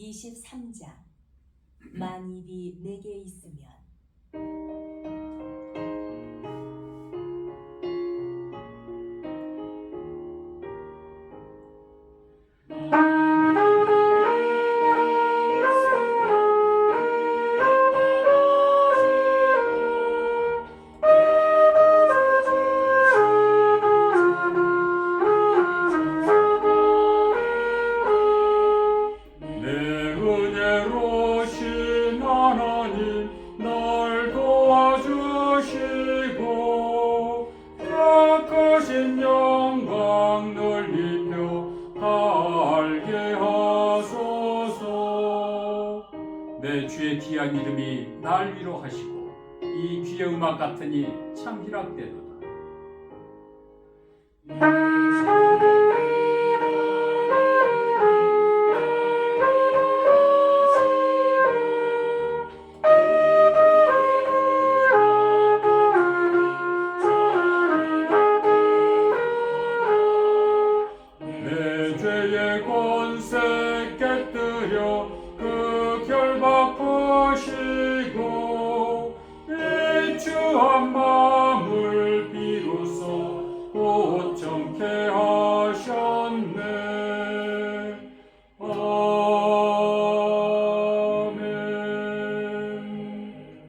23장. 만 입이 내게 있으면 내 주의 귀한 이름이 날 위로하시고 이 귀의 음악 같으니 참 희락되도다 consecré.